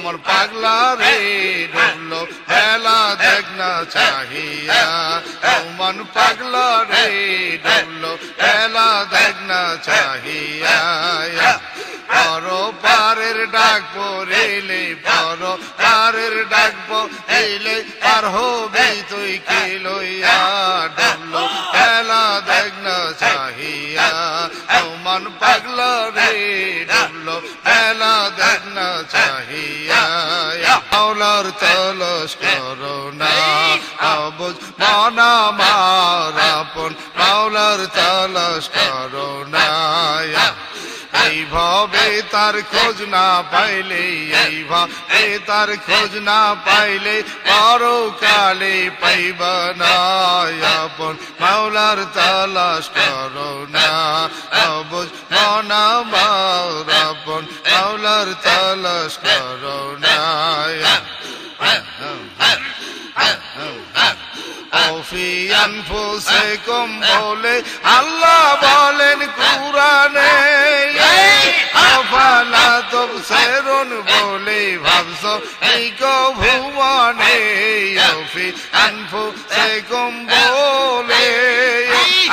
আমার পাগলা রে ডুবলো বেলা দেখ না চাহিয়া। মন পাগলা রে ডুবলো বেলা দেখ না চাহিয়া। পর পারের ডাক পড়িলে, পর পারের ডাক পড়িলে, পার হবি তুই কি লইয়া? দেখ না চাহিয়া মাওলার তলস করো না অবুজ মনা মার আপন মাওলার তলস করো না এইভাবে তার খোঁজ না পাইলে এইভাবে তার খোঁজ না পাইলে পরকালে পাইব না মাওলার তালাশ করো না অবুজ মনা মার অফি আনফুসিকুম বলে আল্লাহ বলেন, কুরআনে আফালা তুবসিরুন বলে ভাবছ নিকো ভুবনে অফি আনফুসিকুম বলে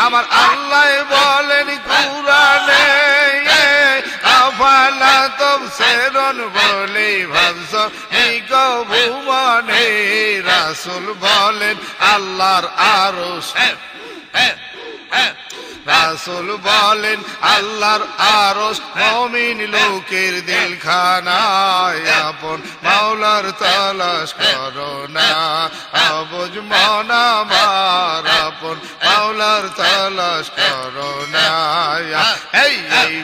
আমার আল্লাহ বলেন, কুরআনে ভাবছ? এই গভুবনে রাসুল বলেন আল্লাহর আরশ রাসুল বলেন, আল্লাহর আরস মমিন লোকের দিলখানায় আপন। মাওলার তালাশ করো না, আবুজ মনা মার আপন। মাওলার তালাশ করো না এই এই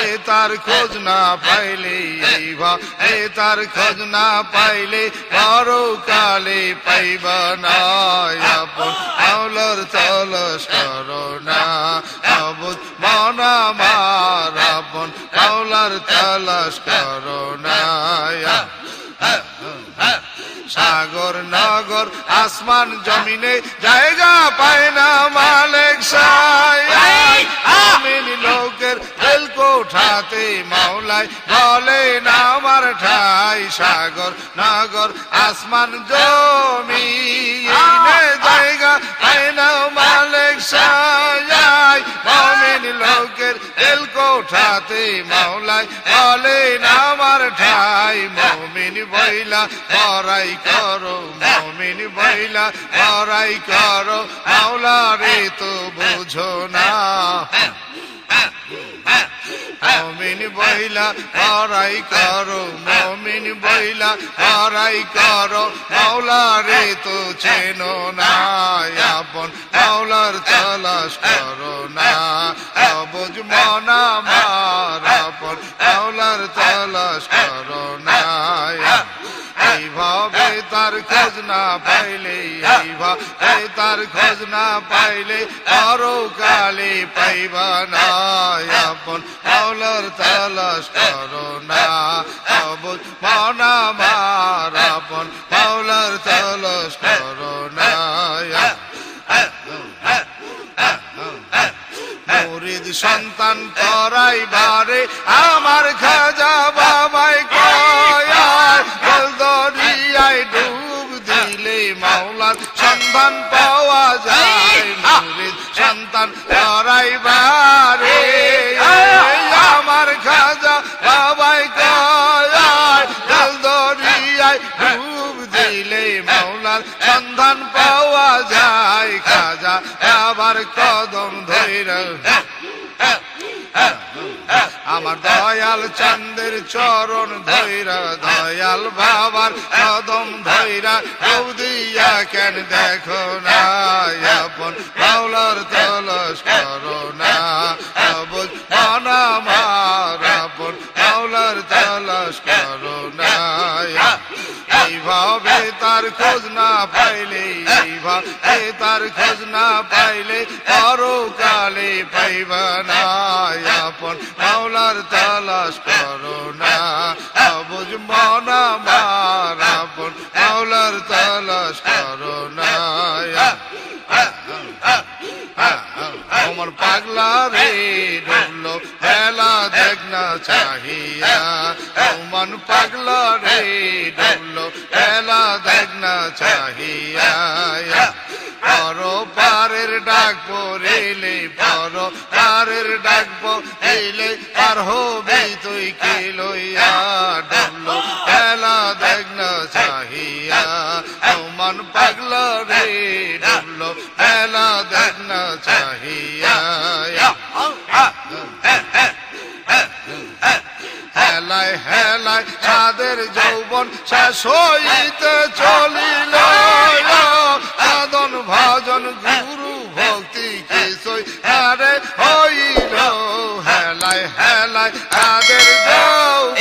এ তার খোঁজ না পাইলে, এই ভা, এ তার খোঁজ না পাইলে পরকালে পাইবা না আপন। মাওলার তালাশ করো না। মাওলার তালাশ করো না সাগর, নগর, আসমান, জমিনে জায়গা পায় না মালিক আমিন লোকের দিল কোঠাতে মাওলায় বলে না আমার ঠাই। সাগর, নগর, আসমান, জমিনে জায়গা দিল কোঠাতে মাওলায় বলে না আমার ঠাই, মমিন বইলা, বড়াই করো, মমিন বইলা, বড়াই করো। মাওলা রে, তো বুঝো না। মমিন বইলা, বড়াই করো, মমিন বইলা, বড়াই করো। মাওলা রে, তো চেনো না, আপন মাওলার তালাশ করো না। অবুজ মনা খোঁজ না পাইলে এইভাবে তার খোঁজ না পাইলে পরকালে পাইবা না। আপন মাওলার তালাশ করো না অবুজ মনা মার। আপন মাওলার তালাশ করো না। সন্তান তরাই বারে আমার খাজা বাবাই সন্ধান পাওয়া যায় মুরিদ সন্তান তরাই বারে আমার খাজা বাবাই কয় দরিয়ায় ডুব দিলে মাওলার সন্ধান পাওয়া যায় খাজা আবার কদম ধৈর আমার দয়াল চন্দের চরণ ধৈরা, দয়াল বাবার কদম ধৈরা দিয়া কেন দেখো না, আপন বাউলার তলস করো না খোঁজ না পাইলে এইভাবে তার খোঁজ না পাইলে পরকালে পাইবা না। আপন মাওলার তালাশ করো না, অবুজ মনা মার আপন মাওলার তালাশ করো না। আমার পাগলা রে ডুবলো বেলা দেখ না চাহিয়া। মন পাগলা রে ডুবলো না চাহিয়া। পর পারের ডাক পড়িলে পর পারের ডাক পড়িলে পার হবি তুই কি লইয়া? যৌবন শেষ হইতে চলিল। সাধন ভজন গুরু ভক্তি কিছুই আরে হইল। হেলায় হেলায় চাঁদের যৌবন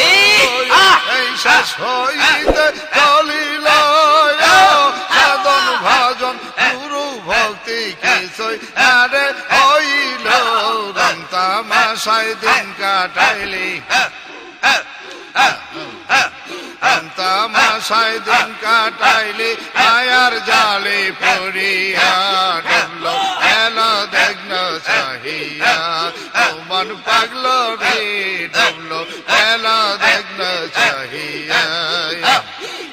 এই শেষ হইতে চলিল। সাধন ভজন গুরু ভক্তি কিছুই আরে হইল। রং তামাশায় দিন কাটাইলি। তামাশায় দিন কাটাইলে, মায়ার জালে পড়িয়া ডুবলো এলো দেখল চাহিয়া মন পাগল রে ডুবলো এলো দেখল চাহিয়া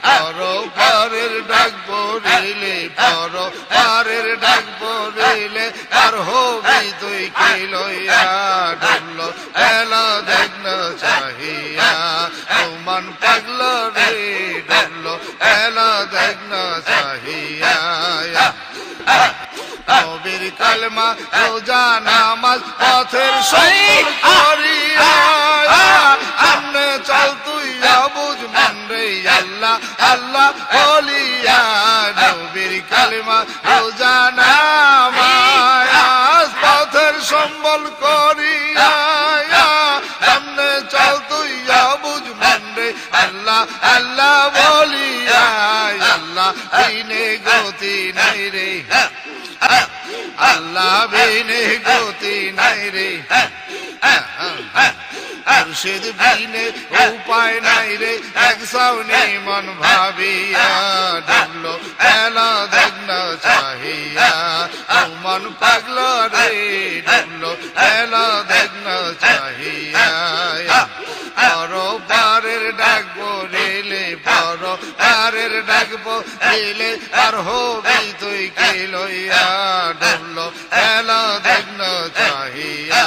পর পারের ডাক পড়িলে পর পারের ডাক পড়িলে, আর হবি তুই কি লইয়া ডুবলো এলো দেখল চাহিয়া মন পাগল রে চাহিয়া নবীর কালমা, রোজা নামাজ, পথের সফল করিয়া সামনে চল তুই আবুজ মন রে, আল্লাহ আল্লাহ বলিয়া। নবীর কালমা, রোজা নামাজ, পথের সম্বল করিয়া সামনে চল তুই আবুজ মন রে, আল্লাহ আল্লাহ বিনে গতি নাই রে। মুর্শিদ বিনে উপায় নাই রে। এক সাউনি মন ভাবিয়া ডুবলো এলা দেখল চাহিয়া। মন পাগল রে ডুবলো এলা দেখল চাহিয়া পারের ডাক আর হবি তুই কি লইয়া? ডুবলো এলা দেখল চাহিয়া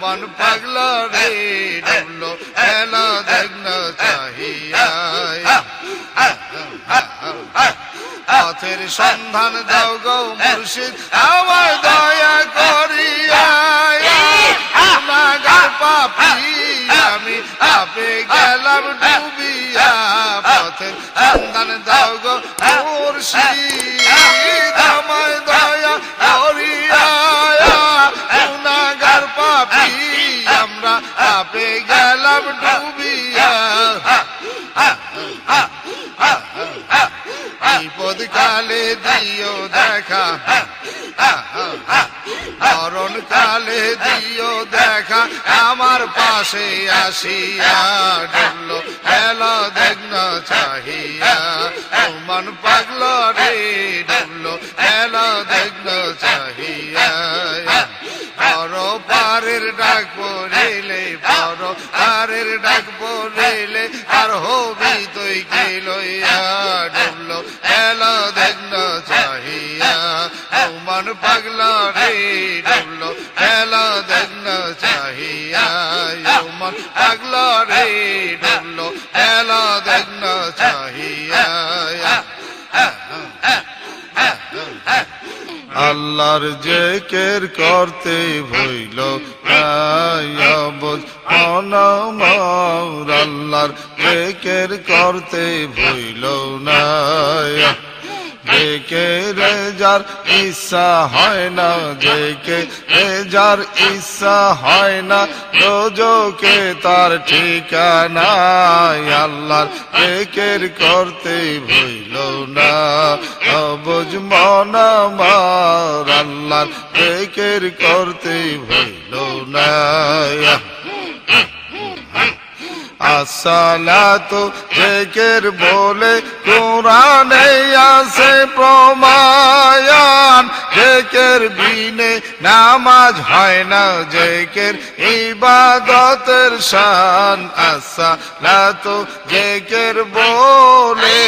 মন পাগল রে, ডুবলো এলা দেখল চাহিয়া। পথের সন্ধান দাও গো মুর্শিদ, আমার দয়া করিয়া। পাপি, আমি আপে গেলাম আমার পাশে আসিয়া ডুবলো এলো দেখল চাহিয়া। মন পাগল রে ডুবলো এলো দেখল চাহিয়া। পর পারের ডাক পড়িলে পর পারের ডাক পড়িলে আর হবি তুই কি লইয়া ডুবলো এলো দেখল চাহিয়া। মন পাগল রে পাগল রে ডুবলো, এলো চাহিয়া। আল্লাহর জেকের করতে ভইল বোঝ অনমর আল্লাহর জেকের করতে ভইল না দেখে রে যার ইচ্ছা হয় না, দেখে রে যার ইচ্ছা হয় না। রোজকে তার ঠিকানা আল্লাহর একের করতে ভইল না। অবুজ মন আমার আল্লাহর একের করতে ভইল না। আসসালাতু জেকের বলে কোরআনে আছে প্রমায়ান। জেকের বিনে নামাজ হয় না, জেকের ইবাদতের শান। আসসালাতু জেকের বলে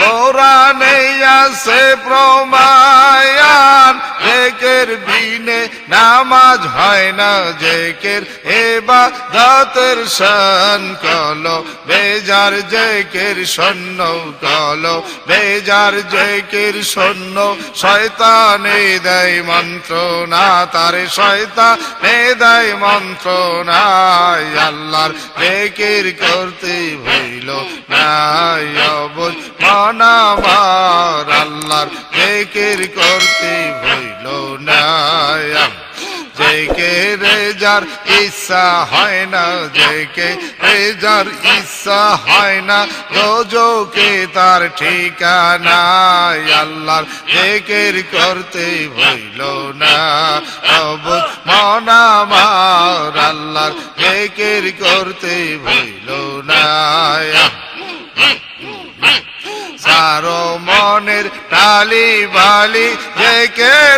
কোরআনে আছে প্রমায়ান। জেকের বিনে নামাজ হয় না জেকের এবা দাতের শান কলো। বেজার জেকের সন্ন কলো। বেজার জেকের সন্ন শয়তানে দেয় মন্ত্র না তার শয়তানে দেয় মন্ত্র না আল্লাহর জেকের করতে হইল নাই অবুঝ মনামার। আল্লাহর জেকের করতে হইল না জেকে রেজার ইচ্ছা হয় না জেকে রেজার ইচ্ছা হয় না দোজকে তার ঠিকানা আল্লাহর জেকের করতে হইল না। অবুধ মনামার আল্লাহর জেকের করতে হইল না। সারো মনের টালি বালি যে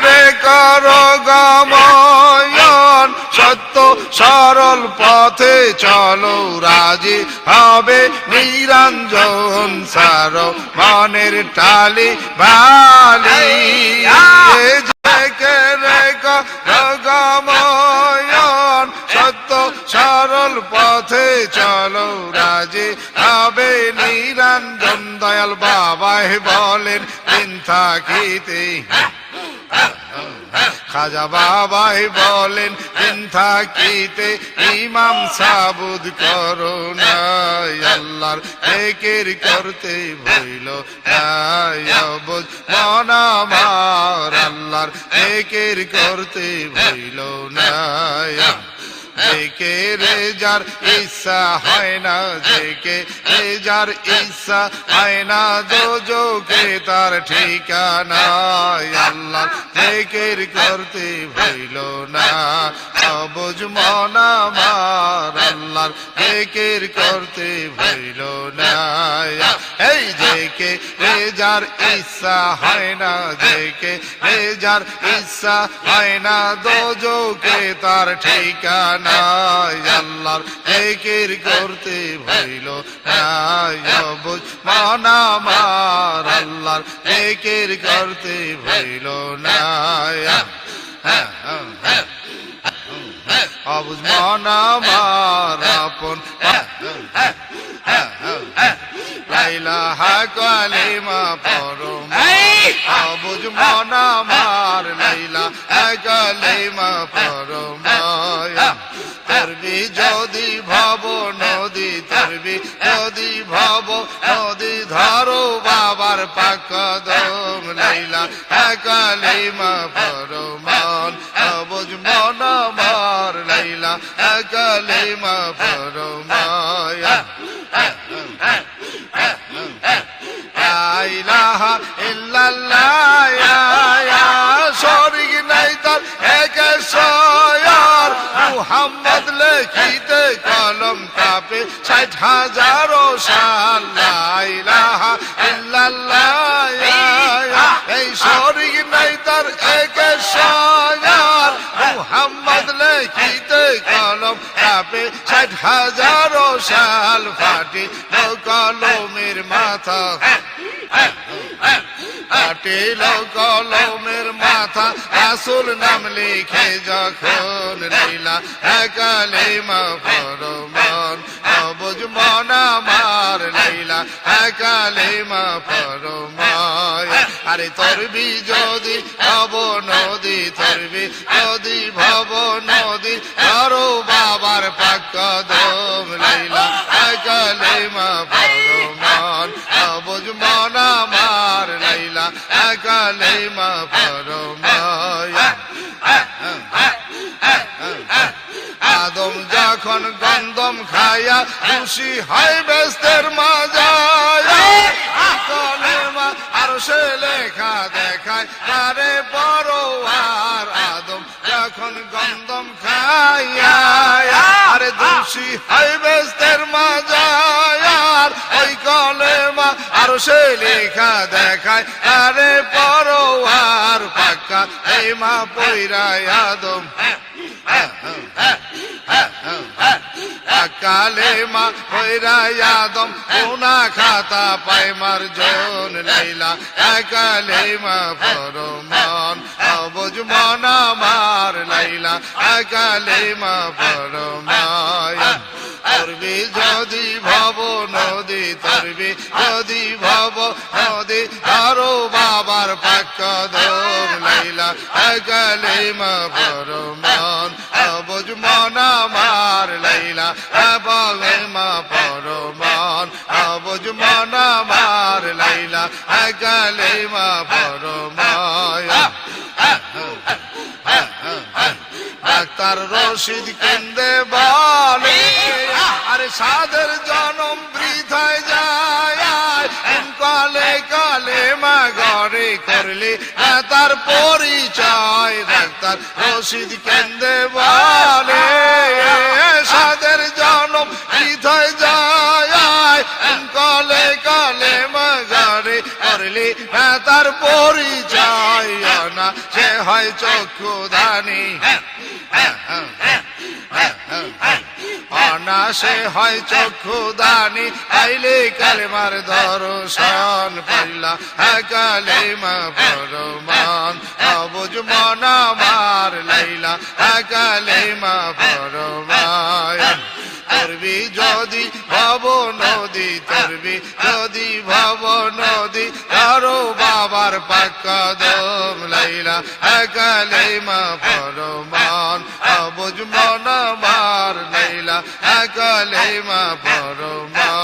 রে করো গময়ন? সত্য সরল পথে চলো রাজি হবে নিরঞ্জন সারো মনের টালি বালি। যে রে করো গময়ন? সরল পথে চলো, রাজি হবে নিরঞ্জন দয়াল বাবাই বলেন, দিন থাকিতে খাজা বাবাই বলেন, দিন থাকিতে ইমাম সাবুদ করো না আল্লাহর ফেকের করতে ভইল বুঝ মনামার আল্লাহর ফেকের করতে ভইল না জেকে রেজার ইচ্ছা হয় না, জেকে রেজার ইচ্ছা হয় না দোজকে তার ঠিকানা আল্লাহ করতে ভইল না। অবুজ মনামার আল্লাহর জেকের করতে ভইল না। এই জেকে রেজার ইচ্ছা হয় না, জেকে রেজার ইচ্ছা হয় না দোজকে তার ঠিকানা আল্লাহর জিকির করতে ভইল বুঝ মানামার আল্লাহর জিকির করতে ভইল না অবুজ মানামার আপন। লাইলা কালিমা পরম। অবুজ মনামার লাইলা কালিমা পরম। তরবি যদি ভব নদী ধরো বাবার পাক দম লাইলা কালিমা পরমান অবুজ মনামার লাইলা কালিমা পরমায়া ইলাহা ইল্লাল্লাহ শরিক নাই তার এক সয়ার। মুহাম্মদ কলম কাপে ষাট হাজারো সাল ইলাহা ইল্লাল্লাহ এই ষাট হাজারো সাল ফাটি কলমের মাথা। কাটিল কলমের মাথা আসল নাম লিখে যখন লীলা কালিমা ফরমান। অবুজ মনা মার লাইলা লীলা কালিমা ফরমায় আরে তরবি যদি ভব নদী, তরবি যদি ভব নদী, ধরো বাবার পাক দম লীলা কালিমা ফরমান অবুজ মনা মার লাইলা কালিমা ফরমায় খুশি হয় আর সে লেখা দেখায়। বড় আর আদম যখন গন্দম খাইয়া আরে দোষী হয় ব্যস্তের মাজায় ওই কলেমা আর সে লেখা দেখায়। তারে বড় আর পাক্কা এই মা পৈরায় আদম। হ্যাঁ হ্যাঁ হ্যাঁ হ্যাঁ। মা হইরাই আদম ওনা খাতা পাইমার জন লাইলা। কালে মা পরমান অবুজ মন আমার লাইলা। কালে মা পরমায়ন তরবি যদি ভব নদী, তরবি যদি ভব নদী, আরও বাবার পাক্ক দম লাইলা। কালে মা পরমান মন আমার লাইলা বলে মা আমার লাইলা মা ডাক্তার রশিদ কেন্দ্রে বলে, আরে সাদের জনম বৃথায় যায় কালে কালে মা ঘরে করলে তার পরিচয় ডাক্তার রশিদ কেন্দ্রে বলে সাদের জনম বৃথায় যায় কলে কালে মা ঘরে করলে তার পরিচয় না সে হয় চক্ষু দানি অনাসে হয় চক্ষু দানি আইলে কালেমার দর্শন পাইলা। কালেমা পরমান অবুজ মন আমার লাইলা। কালেমা পরমায়ন তরবি যদি ভব নদী তরবি যদি ভব নদী, কারও বাবার পাক্কা দম লাইলা। কালেমা পরমান অবুজ মন মার কালেমা পরমায়ন